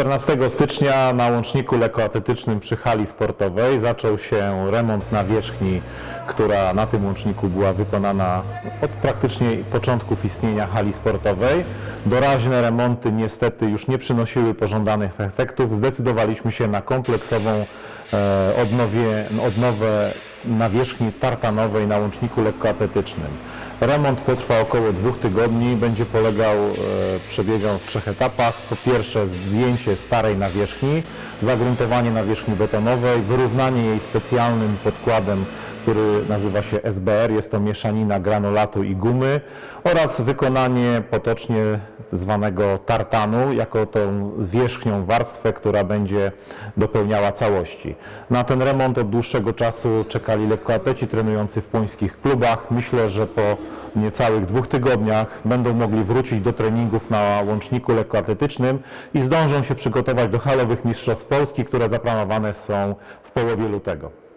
14 stycznia na łączniku lekkoatletycznym przy hali sportowej zaczął się remont nawierzchni, która na tym łączniku była wykonana od praktycznie początków istnienia hali sportowej. Doraźne remonty niestety już nie przynosiły pożądanych efektów. Zdecydowaliśmy się na kompleksową e, odnowie, odnowę nawierzchni tartanowej na łączniku lekkoatletycznym. Remont potrwa około dwóch tygodni, będzie polegał, e, przebiegał w trzech etapach. Po pierwsze zdjęcie starej nawierzchni, zagruntowanie nawierzchni betonowej, wyrównanie jej specjalnym podkładem, który nazywa się SBR, jest to mieszanina granulatu i gumy oraz wykonanie potocznie zwanego tartanu jako tą wierzchnią warstwę, która będzie dopełniała całości. Na ten remont od dłuższego czasu czekali lekkoatleci trenujący w płońskich klubach. Myślę, że po niecałych dwóch tygodniach będą mogli wrócić do treningów na łączniku lekkoatletycznym i zdążą się przygotować do halowych mistrzostw Polski, które zaplanowane są w połowie lutego.